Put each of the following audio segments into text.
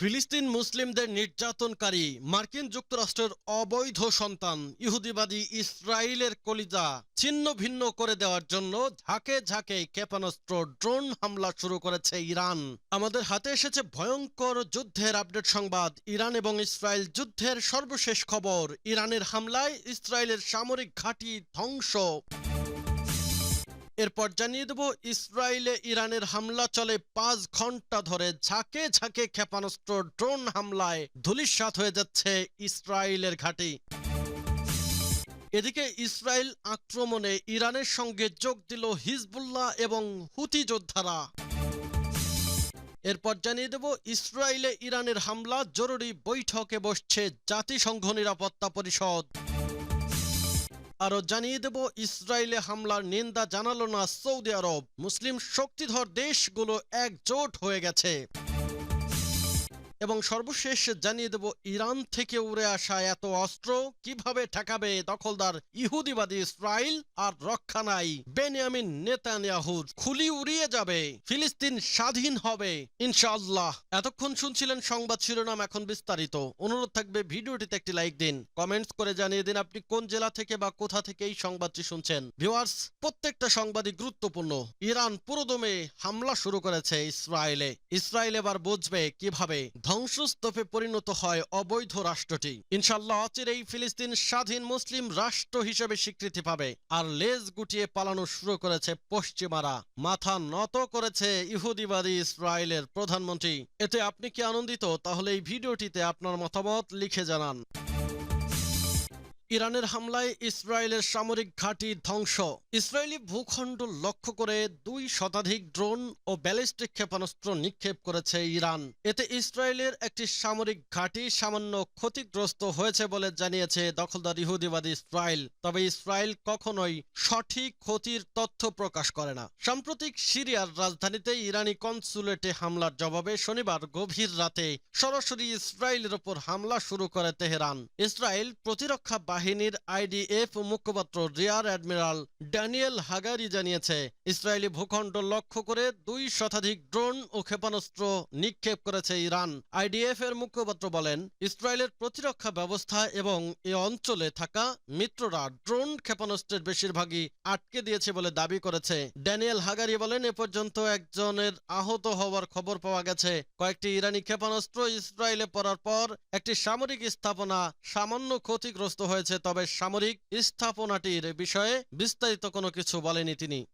ফিলিস্তিন মুসলিমদের নির্যাতনকারী মার্কিন যুক্তরাষ্ট্রের অবৈধ সন্তান ইহুদিবাদী ইসরায়েলের কলিজা ছিন্ন ভিন্ন করে দেওয়ার জন্য ঝাঁকে ঝাঁকে ক্ষেপণাস্ত্র, ড্রোন হামলা শুরু করেছে ইরান। আমাদের হাতে এসেছে ভয়ঙ্কর যুদ্ধের আপডেট সংবাদ। ইরান এবং ইসরায়েল যুদ্ধের সর্বশেষ খবর। ইরানের হামলায় ইসরায়েলের সামরিক ঘাঁটি ধ্বংস। এরপর জানিয়ে দেব, ইসরায়েলে ইরানের হামলা চলে পাঁচ ঘণ্টা ধরে। ঝাঁকে ঝাঁকে ক্ষেপণাস্ত্র, ড্রোন হামলায় ধুলিস্বাত হয়ে যাচ্ছে ইসরায়েলের ঘাঁটি। এদিকে ইসরায়েল আক্রমণে ইরানের সঙ্গে যোগ দিল হিজবুল্লাহ এবং হুতি যোদ্ধারা। এরপর জানিয়ে দেব, ইসরায়েলে ইরানের হামলা জরুরি বৈঠকে বসছে জাতিসংঘ নিরাপত্তা পরিষদ। আরও জানিয়ে দেব, ইসরায়েলে হামলার নিন্দা জানালো না সৌদি আরব। মুসলিম শক্তিধর দেশগুলো একজোট হয়ে গেছে। এবং সর্বশেষ জানিয়ে দেব, ইরান থেকে উড়ে আসা এত অস্ত্র কীভাবে ঠেকাবে দখলদার ইহুদিবাদী ইসরায়েল আর রক্ষা নাই? বেনিয়ামিন নেতানিয়াহুর খুলি উড়িয়ে যাবে, ফিলিস্তিন স্বাধীন হবে, ইনশাআল্লাহ। এতক্ষণ শুনছিলেন সংবাদ শিরোনাম এখন বিস্তারিত। অনুরোধ থাকবে ভিডিওটিতে একটি লাইক দিন। কমেন্টস করে জানিয়ে দিন আপনি কোন জেলা থেকে বা কোথা থেকে এই সংবাদটি শুনছেন। ভিউয়ার্স, প্রত্যেকটা সংবাদই গুরুত্বপূর্ণ। ইরান পুরোদমে হামলা শুরু করেছে ইসরায়েলে। ইসরায়েল এবার বুঝবে কীভাবে ধ্বংসস্তূপে পরিণত হয় অবৈধ রাষ্ট্রটি। ইনশাল্লাহ অচিরেই ফিলিস্তিন স্বাধীন মুসলিম রাষ্ট্র হিসেবে স্বীকৃতি পাবে। আর লেজ গুটিয়ে পালানো শুরু করেছে পশ্চিমারা। মাথা নত করেছে ইহুদিবাদী ইসরায়েলের প্রধানমন্ত্রী। এতে আপনি কি আনন্দিত? তাহলে এই ভিডিওটিতে আপনার মতামত লিখে জানান। ইরানের হামলায় ইসরায়েলের সামরিক ঘাঁটি ধ্বংস। ইসরায়েলি ভূখণ্ড লক্ষ্য করে দুই শতাধিক ড্রোন ও ব্যালিস্টিক ক্ষেপণাস্ত্র নিক্ষেপ করেছে ইরান। এতে ইসরায়েলের একটি সামরিক ঘাঁটি সামান্য ক্ষতিগ্রস্ত হয়েছে বলে জানিয়েছে দখলদার ইহুদিবাদী ইসরায়েল। তবে ইসরায়েল কখনোই সঠিক ক্ষতির তথ্য প্রকাশ করে না। সাম্প্রতিক সিরিয়ার রাজধানীতে ইরানি কনসুলেটে হামলার জবাবে শনিবার গভীর রাতে সরাসরি ইসরায়েলের ওপর হামলা শুরু করে তেহরান। ইসরায়েল প্রতিরক্ষা বাহিনীর আইডিএফ মুখপাত্র রিয়ার অ্যাডমিরাল ড্যানিয়েল হাগারি জানিয়েছে, ইসরায়েলি ভূখণ্ড লক্ষ্য করে দুই শতাধিক ড্রোন ও ক্ষেপণাস্ত্র নিক্ষেপ করেছে ইরান। আইডিএফ এর মুখপাত্র বলেন, ইসরায়েলের প্রতিরক্ষা ব্যবস্থা এবং এ অঞ্চলে থাকা মিত্ররা ড্রোন ক্ষেপণাস্ত্রের বেশিরভাগই আটকে দিয়েছে বলে দাবি করেছে। ড্যানিয়েল হাগারি বলেন, এ পর্যন্ত একজনের আহত হওয়ার খবর পাওয়া গেছে। কয়েকটি ইরানি ক্ষেপণাস্ত্র ইসরায়েলে পড়ার পর একটি সামরিক স্থাপনা সামান্য ক্ষতিগ্রস্ত হয়েছে। তবে সামরিক স্থাপনাটির বিষয়ে বিস্তারিত কোনো কিছু বলেনি তিনি।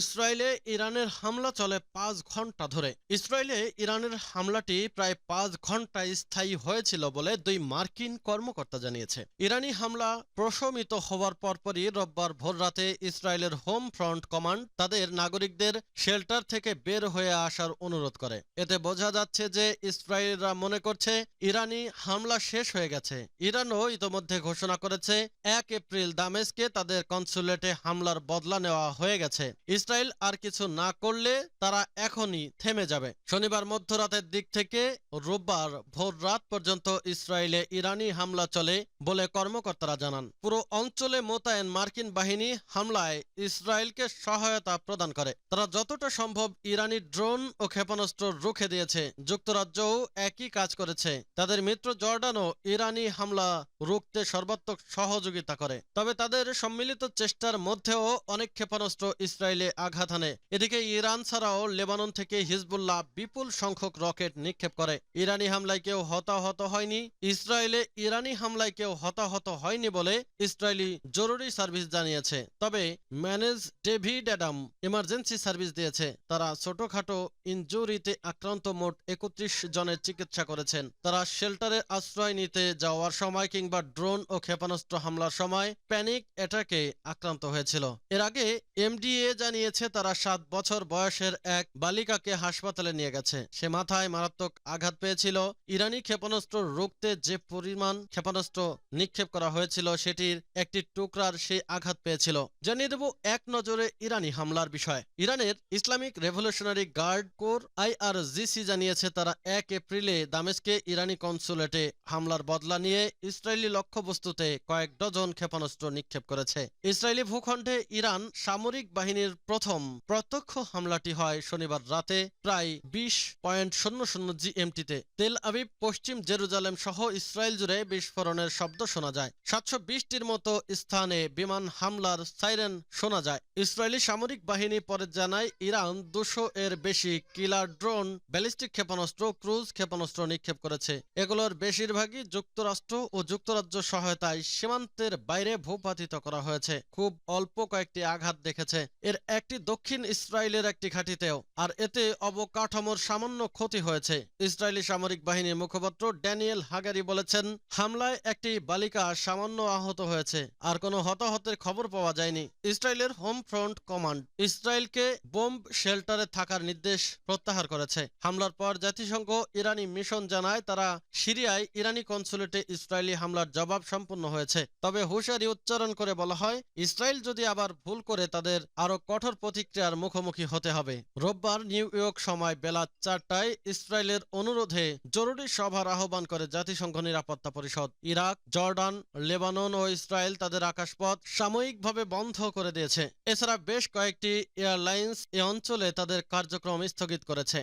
ইসরায়েলে ইরানের হামলা চলে পাঁচ ঘণ্টা ধরে। ইসরায়েলে ইরানের হামলাটি প্রায় পাঁচ ঘণ্টা স্থায়ী হয়েছিল বলে দুই মার্কিন কর্মকর্তা জানিয়েছে। ইরানি হামলা প্রশমিত হওয়ার পরপরই রোববার ভোররাতে ইসরায়েলের হোম ফ্রন্ট কমান্ড তাদের নাগরিকদের শেল্টার থেকে বের হয়ে আসার অনুরোধ করে। এতে বোঝা যাচ্ছে যে ইসরায়েলরা মনে করছে ইরানি হামলা শেষ হয়ে গেছে। ইরানও ইতোমধ্যে ঘোষণা করেছে, এক এপ্রিল দামেস্কে তাদের কনসুলেটে হামলার বদলা নেওয়া হয়ে গেছে। ইসরায়েল আর কিছু না করলে তারা এখনই থেমে যাবে। শনিবার মধ্যরাতের দিক থেকে রোববার ভোর রাত পর্যন্ত ইসরায়েলে ইরানি হামলা চলে বলে কর্মকর্তারা জানান। পুরো অঞ্চলে মোতায়েন মার্কিন বাহিনী হামলায় ইসরায়েলকে সহায়তা প্রদান করে। তারা যতটা সম্ভব ইরানি ড্রোন ও ক্ষেপণাস্ত্র রুখে দিয়েছে। যুক্তরাজ্যও একই কাজ করেছে। তাদের মিত্র জর্ডানও ইরানি হামলা রুখতে সর্বাত্মক সহযোগিতা করে। তবে তাদের সম্মিলিত চেষ্টার মধ্যেও অনেক ক্ষেপণাস্ত্র ইসরায়েলে আঘাত হানে। এদিকে ইরান ছাড়াও লেবানন থেকে হিজবুল্লাহ বিপুল সংখ্যক রকেট নিক্ষেপ করে। ইরানি হামলায় কেউ হতাহত হয়নি, ইসরায়েলে ইরানি হামলায় কেউ হতাহত হয়নি বলে ইসরায়েলি জরুরি সার্ভিস জানিয়েছে। তবে Magen David Adom emergency service দিয়েছে। তারা ছোটখাটো ইনজুরিতে আক্রান্ত মোট একত্রিশ জনের চিকিৎসা করেছেন। তারা শেল্টারে আশ্রয় নিতে যাওয়ার সময় কিংবা ড্রোন ও ক্ষেপণাস্ত্র হামলার সময় প্যানিক অ্যাটাকে আক্রান্ত হয়েছিল। এর আগে এমডিএ জানিয়ে জানিয়েছে, তারা সাত বছর বয়সের এক বালিকাকে হাসপাতালে নিয়ে গেছে। সে মাথায় মারাত্মক আঘাত পেয়েছিল। ইরানি ক্ষেপণাস্ত্র রুখতে যে পরিমাণ ক্ষেপণাস্ত্র নিক্ষেপ করা হয়েছিল, সেটির একটি টুকরার সেই আঘাত পেয়েছিল। জানিয়ে দেব এক নজরে ইরানি হামলার বিষয়। ইরানের Islamic Revolutionary Guard Corps IRGC জানিয়েছে, তারা এক এপ্রিলে দামেস্কে ইরানি কনসুলেটে হামলার বদলা নিয়ে ইসরায়েলি লক্ষ্যবস্তুতে কয়েক ডজন ক্ষেপণাস্ত্র নিক্ষেপ করেছে। ইসরায়েলি ভূখণ্ডে ইরান সামরিক বাহিনীর প্রথম প্রত্যক্ষ হামলাটি হয় শনিবার রাতে প্রায় বিশ পয়েন্ট শূন্য শূন্য জিএমটিতে। তেল আবিব, পশ্চিম জেরুজালেম সহ ইসরায়েল জুড়ে বিস্ফোরণের শব্দ শোনা যায়। সাতশো বিশটির মতো স্থানে বিমান হামলার সাইরেন শোনা যায়। ইসরায়েলি সামরিক বাহিনী পরে জানায় ইরান দুশো এর বেশি কিলার ড্রোন, ব্যালিস্টিক ক্ষেপণাস্ত্র, ক্রুজ ক্ষেপণাস্ত্র নিক্ষেপ করেছে। এগুলোর বেশিরভাগই যুক্তরাষ্ট্র ও যুক্তরাজ্য সহায়তায় সীমান্তের বাইরে ভূপাতিত করা হয়েছে। খুব অল্প কয়েকটি আঘাত দেখেছে। এর একটি দক্ষিণ ইসরায়েলের একটি ঘাঁটিতেও, আর এতে অবকাঠামোর সামান্য ক্ষতি হয়েছে। ইসরায়েলি সামরিক বাহিনীর মুখপাত্র ড্যানিয়েল হাগারি বলেছেন, হামলায় একটি বালিকা সামান্য আহত হয়েছে, আর কোনো হতাহতের খবর পাওয়া যায়নি। ইসরায়েলের হোম ফ্রন্ট কমান্ড ইসরায়েলকে বোম্ব শেল্টারে থাকার নির্দেশ প্রত্যাহার করেছে। হামলার পর জাতিসংঘ ইরানি মিশন জানায় তারা সিরিয়ায় ইরানি কনসুলেটে ইসরায়েলি হামলার জবাব সম্পন্ন হয়েছে। তবে হুঁশিয়ারি উচ্চারণ করে বলা হয়, ইসরায়েল যদি আবার ভুল করে তাদের আরও কঠোর প্রতিক্রিয়ার মুখোমুখি হতে হবে। রোববার নিউ ইয়র্ক সময় বেলা চারটায় ইসরায়েলের অনুরোধে জরুরি সভার আহ্বান করে জাতিসংঘ নিরাপত্তা পরিষদ। ইরাক, জর্ডান, লেবানন ও ইসরায়েল তাদের আকাশপথ সাময়িকভাবে বন্ধ করে দিয়েছে। এছাড়া বেশ কয়েকটি এয়ারলাইন্স এ অঞ্চলে তাদের কার্যক্রম স্থগিত করেছে।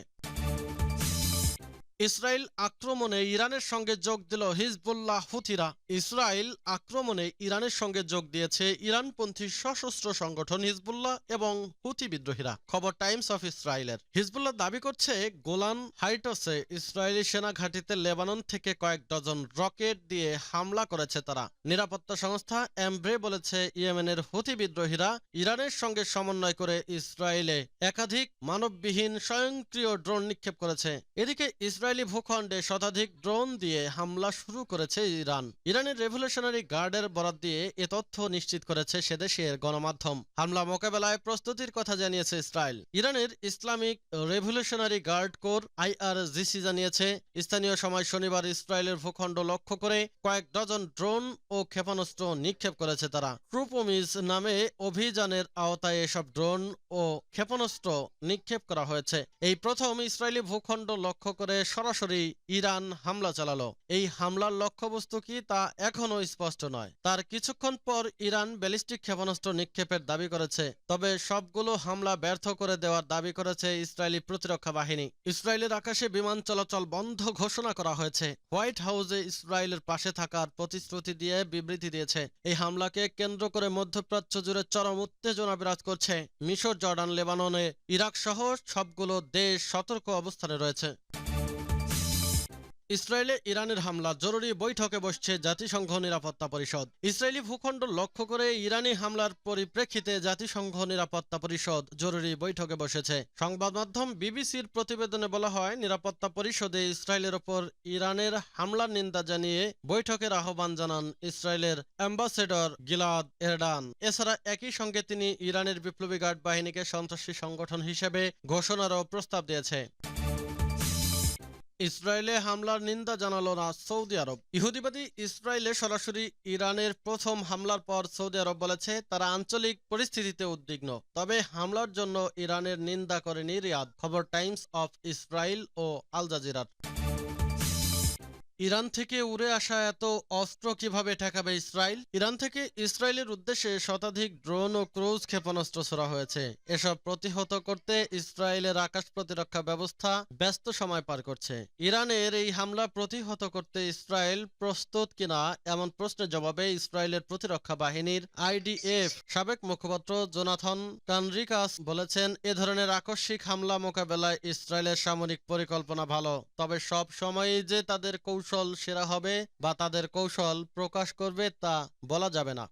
ইসরায়েল আক্রমণে ইরানের সঙ্গে যোগ দিল হিজবুল্লাহ হুথিরা। ইসরায়েল আক্রমণে ইরানের সঙ্গে যোগ দিয়েছে ইরানপন্থী সশস্ত্র সংগঠন হিজবুল্লাহ এবং হুথি বিদ্রোহীরা। খবর টাইমস অফ ইসরায়েলের। হিজবুল্লাহ দাবি করছে, গোলান হাইটসে ইসরায়েলি সেনা ঘাঁটিতে লেবানন থেকে কয়েক ডজন রকেট দিয়ে হামলা করেছে তারা। নিরাপত্তা সংস্থা এমব্রে বলেছে, ইয়েমেনের হুথি বিদ্রোহীরা ইরানের সঙ্গে সমন্বয় করে ইসরায়েলে একাধিক মানববিহীন স্বয়ংক্রিয় ড্রোন নিক্ষেপ করেছে। এদিকে ইসরায়েলি ভূখণ্ডে শতাধিক ড্রোন দিয়ে হামলা শুরু করেছে ইরান। ইরানের রেভলিউশনারি গার্ডের বরাত দিয়ে এ তথ্য নিশ্চিত করেছে সেদেশের গণমাধ্যম। হামলা মোকাবেলায় প্রস্তুতির কথা জানিয়েছে ইসরায়েল। ইরানের Islamic Revolutionary Guard Corps IRGC জানিয়েছে, স্থানীয় সময় শনিবার ইসরায়েলের ভূখণ্ড লক্ষ্য করে কয়েক ডজন ড্রোন ও ক্ষেপণাস্ত্র নিক্ষেপ করেছে তারা। ট্রুপোমিজ নামে অভিযানের আওতায় এসব ড্রোন ও ক্ষেপণাস্ত্র নিক্ষেপ করা হয়েছে। এই প্রথম ইসরায়েলি ভূখণ্ড লক্ষ্য করে সরাসরি ইরান হামলা চালালো। এই হামলার লক্ষ্যবস্তু কি তা এখনও স্পষ্ট নয়। তার কিছুক্ষণ পর ইরান ব্যালিস্টিক ক্ষেপণাস্ত্র নিক্ষেপের দাবি করেছে। তবে সবগুলো হামলা ব্যর্থ করে দেওয়ার দাবি করেছে ইসরায়েলি প্রতিরক্ষা বাহিনী। ইসরায়েলের আকাশে বিমান চলাচল বন্ধ ঘোষণা করা হয়েছে। হোয়াইট হাউসে ইসরায়েলের পাশে থাকার প্রতিশ্রুতি দিয়ে বিবৃতি দিয়েছে। এই হামলাকে কেন্দ্র করে মধ্যপ্রাচ্য জুড়ে চরম উত্তেজনা বিরাজ করছে। মিশর, জর্ডান, লেবাননে ইরাক সহ সবগুলো দেশ সতর্ক অবস্থানে রয়েছে। ইসরায়েলে ইরানের হামলা জরুরি বৈঠকে বসছে জাতিসংঘ নিরাপত্তা পরিষদ। ইসরায়েলি ভূখণ্ড লক্ষ্য করে ইরানি হামলার পরিপ্রেক্ষিতে জাতিসংঘ নিরাপত্তা পরিষদ জরুরি বৈঠকে বসেছে। সংবাদ মাধ্যম বিবিসির প্রতিবেদনে বলা হয়, নিরাপত্তা পরিষদে ইসরায়েলের ওপর ইরানের হামলার নিন্দা জানিয়ে বৈঠকের আহ্বান জানান ইসরায়েলের অ্যাম্বাসেডর গিলাদ এরডান। এছাড়া একই সঙ্গে তিনি ইরানের বিপ্লবী গার্ড বাহিনীকে সন্ত্রাসী সংগঠন হিসেবে ঘোষণারও প্রস্তাব দিয়েছে। ইসরায়েলে হামলার নিন্দা জানালো না সৌদি আরব। ইহুদিবাদী ইসরায়েলে সরাসরি ইরানের প্রথম হামলার পর সৌদি আরব বলেছে, তারা আঞ্চলিক পরিস্থিতিতে উদ্বিগ্ন। তবে হামলার জন্য ইরানের নিন্দা করেনি রিয়াদ। খবর টাইমস অফ ইসরায়েল ও আল জাজিরার। ইরান থেকে উড়ে আসা এত অস্ত্র কীভাবে ঠেকাবে ইসরায়েল? ইরান থেকে ইসরায়েলের উদ্দেশ্যে শতাধিক ড্রোন ও ক্রুজ ক্ষেপণাস্ত্র ছোড়া হয়েছে। এসব প্রতিহত করতে ইসরায়েলের আকাশ প্রতিরক্ষা ব্যবস্থা ব্যস্ত সময় পার করছে। ইরানের এই হামলা প্রতিহত করতে ইসরায়েল প্রস্তুত কিনা এমন প্রশ্নের জবাবে ইসরায়েলের প্রতিরক্ষা বাহিনীর আইডিএফ সাবেক মুখপাত্র জোনাথন কানরিকাস বলেছেন, এ ধরনের আকস্মিক হামলা মোকাবেলায় ইসরায়েলের সামরিক পরিকল্পনা ভালো, তবে সব সময়ই যে তাদের কৌশল সেরা হবে বা তাদের কৌশল প্রকাশ করবে তা বলা যাবে না।